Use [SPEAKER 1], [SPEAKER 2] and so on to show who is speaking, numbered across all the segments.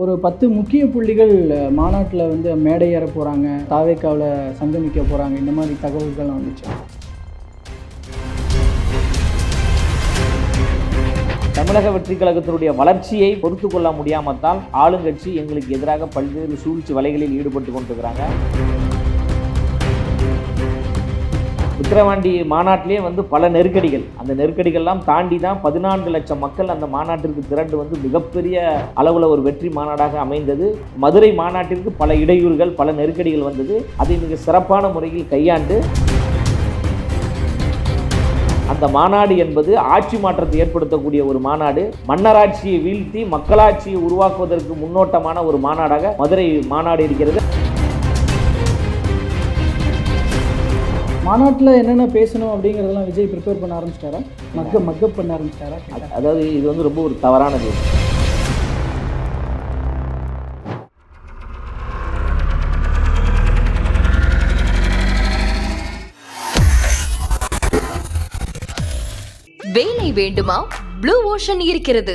[SPEAKER 1] ஒரு பத்து முக்கிய புள்ளிகள் மாநாட்டில் வந்து மேடை ஏற போகிறாங்க தாவேக்காவில் சங்கமிக்க போகிறாங்க இந்த மாதிரி தகவல்கள்லாம் வந்துச்சு.
[SPEAKER 2] தமிழக வெற்றி கழகத்தினுடைய வளர்ச்சியை பொறுத்து கொள்ள முடியாமத்தால் ஆளுங்கட்சி எங்களுக்கு எதிராக பல்வேறு சூழ்ச்சி வலைகளில் ஈடுபட்டு கொண்டிருக்கிறாங்க. விக்கிரவாண்டி மாநாட்டிலே வந்து பல நெருக்கடிகள். அந்த நெருக்கடிகள்லாம் தாண்டி தான் பதினான்கு லட்சம் மக்கள் அந்த மாநாட்டிற்கு திரண்டு வந்து மிகப்பெரிய அளவில் ஒரு வெற்றி மாநாடாக அமைந்தது. மதுரை மாநாட்டிற்கு பல இடையூறுகள் பல நெருக்கடிகள் வந்தது. அதை மிக சிறப்பான முறையில் கையாண்டு அந்த மாநாடு என்பது ஆட்சி மாற்றத்தை ஏற்படுத்தக்கூடிய ஒரு மாநாடு. மன்னராட்சியை வீழ்த்தி மக்களாட்சியை உருவாக்குவதற்கு முன்னோட்டமான ஒரு மாநாடாக மதுரை மாநாடு இருக்கிறது.
[SPEAKER 1] மாநாட்டில் என்னென்ன பேசணும் அப்படிங்கிறதெல்லாம் விஜய் ப்ரிப்பேர் பண்ண ஆரம்பிச்சிட்டாரா? மக்க மக்கப் பண்ண ஆரம்பிச்சிட்டாரா?
[SPEAKER 2] அது- அதாவது இது வந்து ரொம்ப ஒரு தவறானது
[SPEAKER 3] வேலை வேண்டுமா? ப்ளூ ஓஷன் இருக்கிறது.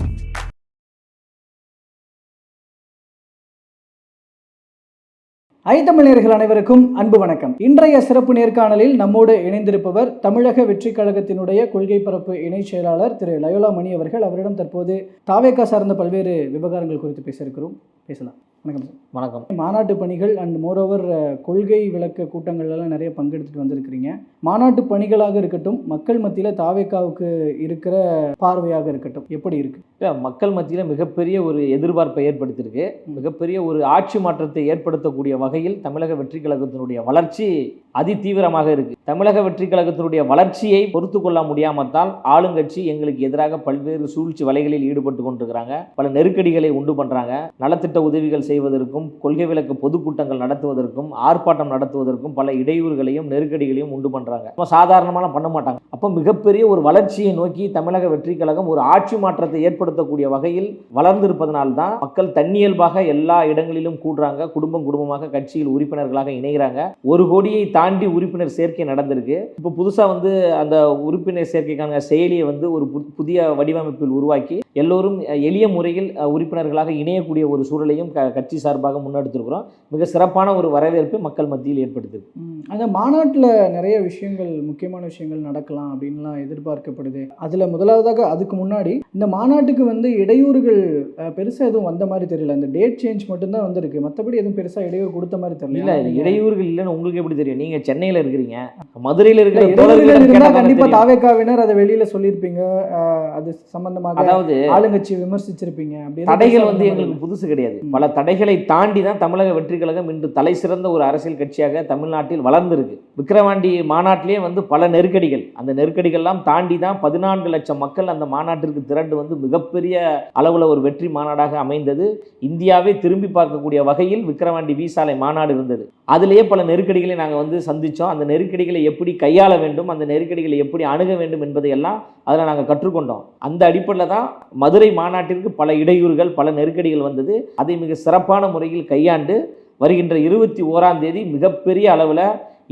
[SPEAKER 1] ஐத்தமிழர்கள் அனைவருக்கும் அன்பு வணக்கம். இன்றைய சிறப்பு நேர்காணலில் நம்மோடு இணைந்திருப்பவர் தமிழக வெற்றிக் கழகத்தினுடைய கொள்கை பரப்பு இணைச் செயலாளர் திரு லயோலா மணி அவர்கள். அவரிடம் தற்போது தாவேக்கா சார்ந்த பல்வேறு விவகாரங்கள் குறித்து பேசியிருக்கிறோம் பேசலாம். வணக்கம் சார்.
[SPEAKER 2] வணக்கம்.
[SPEAKER 1] மாநாட்டு பணிகள் அண்ட் மோரோவர் கொள்கை விளக்க கூட்டங்கள்லாம் நிறைய பங்கெடுத்துட்டு வந்திருக்கிறீங்க. மாநாட்டு பணிகளாக இருக்கட்டும் மக்கள் மத்தியில் தாவேக்காவுக்கு இருக்கிற பார்வையாக இருக்கட்டும் எப்படி இருக்கு?
[SPEAKER 2] இல்ல, மக்கள் மத்தியில் மிகப்பெரிய ஒரு எதிர்பார்ப்பை ஏற்படுத்தியிருக்கு. மிகப்பெரிய ஒரு ஆட்சி மாற்றத்தை ஏற்படுத்தக்கூடிய வகையில் தமிழக வெற்றி கழகத்தினுடைய வளர்ச்சி அதிதீவிரமாக இருக்கு. தமிழக வெற்றி கழகத்தினுடைய வளர்ச்சியை பொறுத்து கொள்ள முடியாமத்தால் ஆளுங்கட்சி எங்களுக்கு எதிராக பல்வேறு சூழ்ச்சி வலைகளில் ஈடுபட்டு கொண்டிருக்கிறாங்க. பல நெருக்கடிகளை உண்டு பண்றாங்க. நலத்திட்ட உதவிகள் செய்வதற்கும் கொள்கை விளக்கு பொதுக்கூட்டங்கள் நடத்துவதற்கும் ஆர்ப்பாட்டம் நடத்துவதற்கும் பல இடையூறுகளையும் நெருக்கடிகளையும் உண்டு பண்றாங்க. நம்ம சாதாரணமான பண்ண மாட்டாங்க. அப்போ மிகப்பெரிய ஒரு வளர்ச்சியை நோக்கி தமிழக வெற்றி கழகம் ஒரு ஆட்சி மாற்றத்தை ஏற்படுத்தக்கூடிய வகையில் வளர்ந்திருப்பதனால்தான் மக்கள் தன்னியல்பாக எல்லா இடங்களிலும் கூடுறாங்க. குடும்பம் குடும்பமாக கட்சியில் உறுப்பினர்களாக இணைகிறாங்க. ஒரு கோடியை தாண்டி உறுப்பினர் சேர்க்கை நடந்திருக்கு. இப்போ புதுசாக வந்து அந்த உறுப்பினர் சேர்க்கைக்கான செயலியை வந்து ஒரு புதிய வடிவமைப்பில் உருவாக்கி எல்லோரும் எளிய முறையில் உறுப்பினர்களாக இணையக்கூடிய ஒரு சூழலையும் க கட்சி சார்பாக முன்னெடுத்திருக்கிறோம். மிக சிறப்பான ஒரு வரவேற்பு மக்கள் மத்தியில் ஏற்படுத்துது
[SPEAKER 1] ம், அந்த மாநாட்டில் நிறைய விஷயங்கள் முக்கியமான விஷயங்கள் நடக்கலாம் அப்படின்லாம் எதிர்பார்க்கப்படுது. அதில் முதலாவதாக அதுக்கு முன்னாடி இந்த மாநாட்டுக்கு வந்து இடையூறுகள் பெருசாக எதுவும் வந்த மாதிரி தெரியல. அந்த டேட் சேஞ்ச் மட்டும்தான் வந்திருக்கு. மற்றபடி எதுவும் பெருசாக இடையூறு கொடுத்த மாதிரி தெரியல.
[SPEAKER 2] இல்ல இடையூறுகள் இல்லைன்னு உங்களுக்கு எப்படி தெரியும்? நீங்க சென்னையில இருக்கிறீங்க. மதுரையில இருக்கிற
[SPEAKER 1] இடையூறுகள்
[SPEAKER 2] தோழர்களிடம்
[SPEAKER 1] இருந்தா
[SPEAKER 2] கேட்டா தானே
[SPEAKER 1] கண்டிப்பா
[SPEAKER 2] தெரியும்.
[SPEAKER 1] தாவேக்காவினர் அதை வெளியில சொல்லியிருப்பீங்க. அது சம்பந்தமாக
[SPEAKER 2] அதாவது
[SPEAKER 1] ஆளுங்கட்சி விமர்சிச்சிருப்பீங்க
[SPEAKER 2] தடைகள் வந்து எங்களுக்கு புதுசு கிடையாது. பல தடைகளை தாண்டி தான் தமிழக வெற்றி கழகம் இன்று தலை சிறந்த ஒரு அரசியல் கட்சியாக தமிழ்நாட்டில் வளர்ந்திருக்கு. விக்கிரவாண்டி மாநாட்டிலே வந்து பல நெருக்கடிகள். அந்த நெருக்கடிகள்லாம் தாண்டி தான் பதினான்கு லட்சம் மக்கள் அந்த மாநாட்டிற்கு திரண்டு வந்து மிகப்பெரிய அளவில் ஒரு வெற்றி மாநாடாக அமைந்தது. இந்தியாவே திரும்பி பார்க்கக்கூடிய வகையில் விக்கிரவாண்டி வீசாலை மாநாடு இருந்தது. அதிலேயே பல நெருக்கடிகளை நாங்கள் வந்து சந்தித்தோம் அந்த நெருக்கடிகளை எப்படி கையாள வேண்டும் அந்த நெருக்கடிகளை எப்படி அணுக வேண்டும் என்பதையெல்லாம் அதில் நாங்கள் கற்றுக்கொண்டோம். அந்த அடிப்படையில் தான் மதுரை மாநாட்டிற்கு பல இடையூறுகள் பல நெருக்கடிகள் வந்தது. அதை மிக சிறப்பான முறையில் கையாண்டு வருகின்ற இருபத்தி ஓராம் தேதி மிகப்பெரிய அளவில்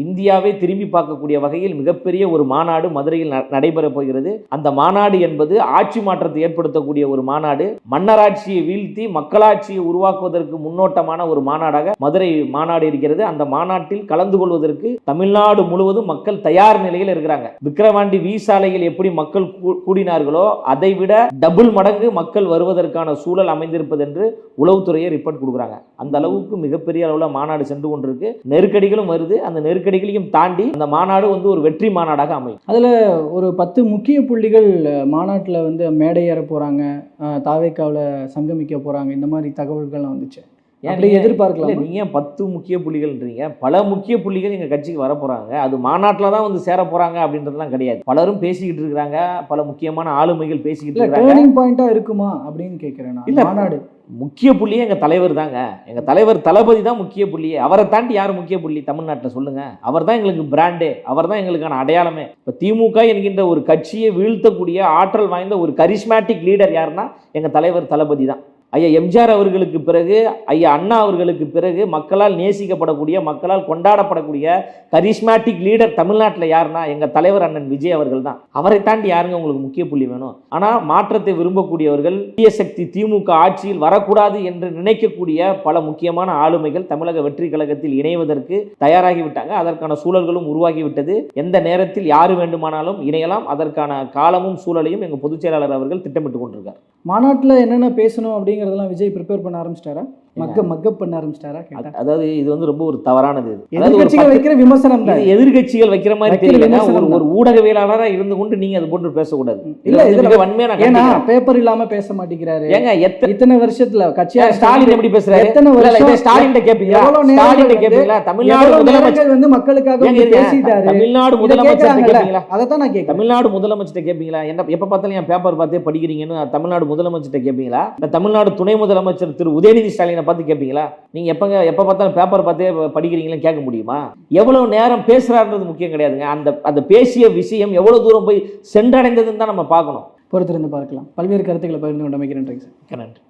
[SPEAKER 2] இந்தியாவை திரும்பி பார்க்கக்கூடிய வகையில் மிகப்பெரிய ஒரு மாநாடு மதுரையில் நடைபெறப் போகிறது. அந்த மாநாடு என்பது ஆட்சி மாற்றத்தை ஏற்படுத்தக்கூடிய ஒரு மாநாடு. மன்னராட்சியை வீழ்த்தி மக்களாட்சியை உருவாக்குவதற்கு முன்னோட்டமான ஒரு மாநாடாக மதுரை மாநாடு இருக்கிறது. அந்த மாநாட்டில் கலந்து கொள்வதற்கு தமிழ்நாடு முழுவதும் மக்கள் தயார் நிலையில் இருக்கிறாங்க. விக்கிரவாண்டி வி சாலையில் எப்படி மக்கள் கூடினார்களோ அதை விட டபுள் மடங்கு மக்கள் வருவதற்கான சூழல் அமைந்திருப்பது என்று உளவுத்துறையை ரிப்போர்ட் கொடுக்குறாங்க. அந்த அளவுக்கு மிகப்பெரிய அளவில் மாநாடு சென்று கொண்டிருக்கு. நெருக்கடிகளும் வருது. அந்த நெருக்கடி நெருக்கடிகளையும் தாண்டி அந்த மாநாடு வந்து ஒரு வெற்றி மாநாடாக அமையும்.
[SPEAKER 1] அதுல ஒரு பத்து முக்கிய புள்ளிகள் மாநாட்டில் வந்து மேடை ஏற போறாங்க தாவேக்காவில் சங்கமிக்க போறாங்க இந்த மாதிரி தகவல்கள்லாம் வந்துச்சு. அப்படி எதிர்பார்க்கலாம்?
[SPEAKER 2] நீங்கள் பத்து முக்கிய புள்ளிகள்ன்றீங்க? பல முக்கிய புள்ளிகள் எங்கள் கட்சிக்கு வர போகிறாங்க அது மாநாட்டில் தான் வந்து சேர போகிறாங்க அப்படின்றதுலாம் கிடையாது. பலரும் பேசிக்கிட்டு இருக்கிறாங்க. பல முக்கியமான ஆளுமைகள் பேசிக்கிட்டு
[SPEAKER 1] இல்ல
[SPEAKER 2] இருக்கிறாங்க.
[SPEAKER 1] டேர்னிங் பாயிண்டா இருக்குமா அப்படின்னு கேட்கிறேன்
[SPEAKER 2] இல்ல.
[SPEAKER 1] மாநாடு.
[SPEAKER 2] முக்கிய புள்ளியே எங்கள் தலைவர் தாங்க. எங்கள் தலைவர் தளபதி தான் முக்கிய புள்ளியே. அவரை தாண்டி யார் முக்கிய புள்ளி? தமிழ்நாட்டில் சொல்லுங்க. அவர் தான் எங்களுக்கு பிராண்டே அவர் தான் எங்களுக்கான அடையாளமே. இப்போ திமுக என்கின்ற ஒரு கட்சியை வீழ்த்தக்கூடிய ஆற்றல் வாய்ந்த ஒரு கரிஸ்மேட்டிக் லீடர் யாருன்னா எங்கள் தலைவர் தளபதி தான். ஐயா எம்ஜிஆர் அவர்களுக்கு பிறகு ஐயா அண்ணா அவர்களுக்கு பிறகு மக்களால் நேசிக்கப்படக்கூடிய மக்களால் கொண்டாடப்படக்கூடிய கரிஸ்மேட்டிக் லீடர் தமிழ்நாட்டில் யாருன்னா எங்கள் தலைவர் அண்ணன் விஜய் அவர்கள் தான். அவரை தாண்டி யாருங்க உங்களுக்கு முக்கிய புள்ளி வேணும்? ஆனால் மாற்றத்தை விரும்பக்கூடியவர்கள் தீய சக்தி திமுக ஆட்சியில் வரக்கூடாது என்று நினைக்கக்கூடிய பல முக்கியமான ஆளுமைகள் தமிழக வெற்றி கழகத்தில் இணைவதற்கு தயாராகிவிட்டாங்க. அதற்கான சூழல்களும் உருவாகிவிட்டது. எந்த நேரத்தில் யார் வேண்டுமானாலும் இணையலாம். அதற்கான காலமும் சூழலையும் எங்கள் பொதுச் செயலாளர் அவர்கள் திட்டமிட்டு கொண்டிருக்கார்.
[SPEAKER 1] மாநாட்டில் என்னென்ன பேசணும் அப்படிங்கிறதெல்லாம் விஜய் ப்ரிப்பேர் பண்ண ஆரம்பிச்சிட்டாரா? மக்க மக்கப் பண்ண ஆரம்பிச்சிட்டாரா
[SPEAKER 2] அதாவது இது வந்து ரொம்ப ஒரு தவறானது
[SPEAKER 1] எதிர்கட்சிகள் வைக்கிற விமர்சனம் தான்
[SPEAKER 2] எதிர்க்கட்சிகள் வைக்கிற மாதிரி தெரியல ஒரு ஊடகவியலாளரா இருந்து கொண்டு நீங்க அது போன்று பேசக்கூடாது.
[SPEAKER 1] இல்ல இதுல
[SPEAKER 2] வன்மையா
[SPEAKER 1] ஏன்னா. பேப்பர் இல்லாம பேச மாட்டேங்கிறாரு.
[SPEAKER 2] ஏங்க
[SPEAKER 1] இத்தனை வருஷத்துல கட்சியா
[SPEAKER 2] ஸ்டாலின் எப்படி பேசுறாரு?
[SPEAKER 1] எத்தனை வருஷம்
[SPEAKER 2] ஸ்டாலின் கேப்பீங்களா? ஸ்டாலின் கேப்பீங்களா? தமிழ்நாடு முதலமைச்சர்
[SPEAKER 1] வந்து மக்களுக்காக. பேசிட்டாரு.
[SPEAKER 2] தமிழ்நாடு முதலமைச்சர். கேப்பீங்களா?
[SPEAKER 1] அதைத்தான் நான் கேட்கிறேன்
[SPEAKER 2] தமிழ்நாடு முதலமைச்சர் கேட்பீங்களா என்ன எப்ப பார்த்தாலும் என் பேப்பர் பார்த்தே படிக்கிறீங்கன்னு தமிழ்நாடு முதலமைச்சர் கேட்பீங்களா இல்ல தமிழ்நாடு துணை முதலமைச்சர் திரு உதயநிதி ஸ்டாலினை பார்த்து கேட்பீங்களா? நீங்க எப்பங்க எப்ப பார்த்தாலும் பேப்பர் பார்த்தே படிக்கிறீங்களா கேட்க முடியுமா? எவ்வளவு நேரம் பேசுறாருன்றது முக்கியம் கிடையாதுங்க. அந்த அந்த பேசிய விஷயம் எவ்வளவு தூரம் போய் சென்றடைந்ததுன்னு தான் நம்ம பார்க்கணும்.
[SPEAKER 1] பொறுத்திருந்து பார்க்கலாம். பல்வேறு கருத்துக்களை பகிர்ந்து கொண்டமைக்கு நன்றி சார்.
[SPEAKER 2] நன்றி.